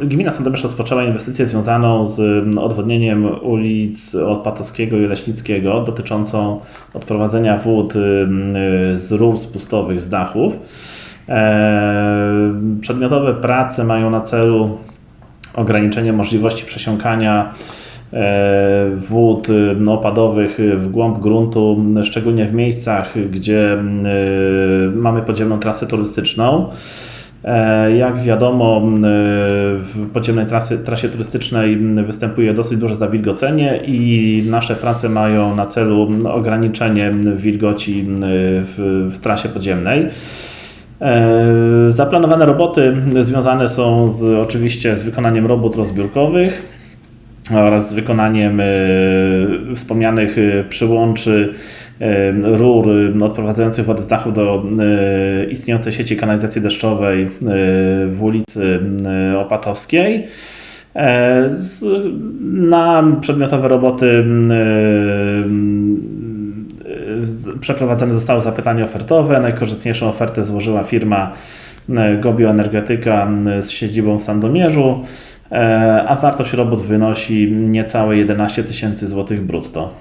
Gmina Sandomierz rozpoczęła inwestycję związaną z mm, odwodnieniem ulic Odpatowskiego i Leśnickiego dotyczącą odprowadzenia wód y, z rów spustowych z dachów. E, Przedmiotowe prace mają na celu ograniczenie możliwości przesiąkania e, wód y, opadowych w głąb gruntu, szczególnie w miejscach, gdzie y, mamy podziemną trasę turystyczną. E, Jak wiadomo, m, w podziemnej trasy, trasie turystycznej występuje dosyć duże zawilgocenie i nasze prace mają na celu ograniczenie wilgoci m, w, w trasie podziemnej. E, Zaplanowane roboty związane są z, oczywiście z wykonaniem robót rozbiórkowych oraz z wykonaniem e, wspomnianych e, przyłączy e, rur odprowadzających wodę z dachu do istniejącej sieci kanalizacji deszczowej w ulicy Opatowskiej. Na przedmiotowe roboty przeprowadzone zostało zapytanie ofertowe. Najkorzystniejszą ofertę złożyła firma Gobio Energetyka z siedzibą w Sandomierzu, a wartość robót wynosi niecałe 11 tysięcy złotych brutto.